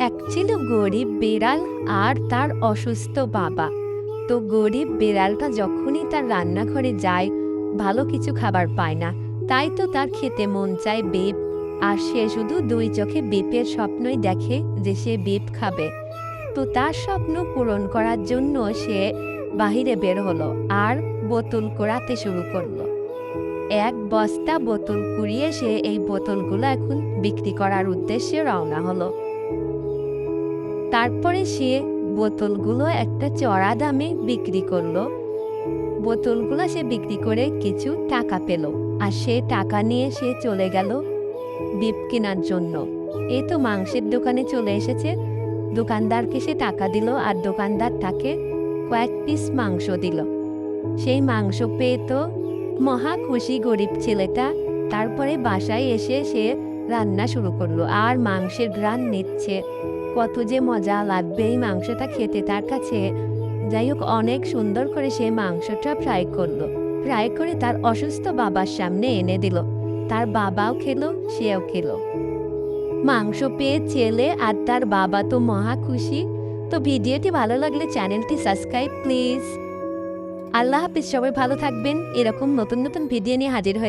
এক ছিল গরিব বিড়াল আর তার অসুস্থ বাবা। তো গরিব বিড়ালটা যখনই তার রান্নাঘরে যায়, ভালো কিছু খাবার পায় না। তাই তো তার খেতে মন চায় বেপ। আর সে শুধু দুই চোখে বেপের স্বপ্নই দেখে যে সে বেপ খাবে। তো তার স্বপ্ন পূরণ করার জন্য সে বাহিরে বের হলো আর বোতল কোড়াতে শুরু করল। এক বস্তা বোতল কুড়িয়ে সে এই বোতলগুলো এখন বিক্রি করার উদ্দেশ্যে রওনা হলো। তারপরে সে বোতলগুলো একটা চড়া দামে বিক্রি করল। বোতলগুলো সে বিক্রি করে কিছু টাকা পেল আর সে টাকা নিয়ে সে চলে গেল বিপ কেনার জন্য। এই তো মাংসের দোকানে চলে এসেছে। দোকানদারকে সে টাকা দিল আর দোকানদার তাকে কয়েক পিস মাংস দিল। সেই মাংস পেয়ে তো মহা খুশি গরিব ছেলেটা তারপরে বাসায় এসে সে রান্না শুরু করল আর মাংসের গ্রান নিচ্ছে। কত যে মজা লাগবে এই মাংসটা খেতে তার কাছে। যাই হোক, অনেক সুন্দর করে সে মাংসটা ফ্রাই করল। ফ্রাই করে তার অসুস্থ বাবার সামনে এনে দিল। তার বাবাও খেলো, সেও খেলো। মাংস পেয়ে ছেলে আর তার বাবা তো মহা খুশি। তো ভিডিওটি ভালো লাগলে চ্যানেলটি সাবস্ক্রাইব, প্লিজ। আল্লাহ হাফিজ, সবাই ভালো থাকবেন। এরকম নতুন নতুন ভিডিও নিয়ে হাজির হয়ে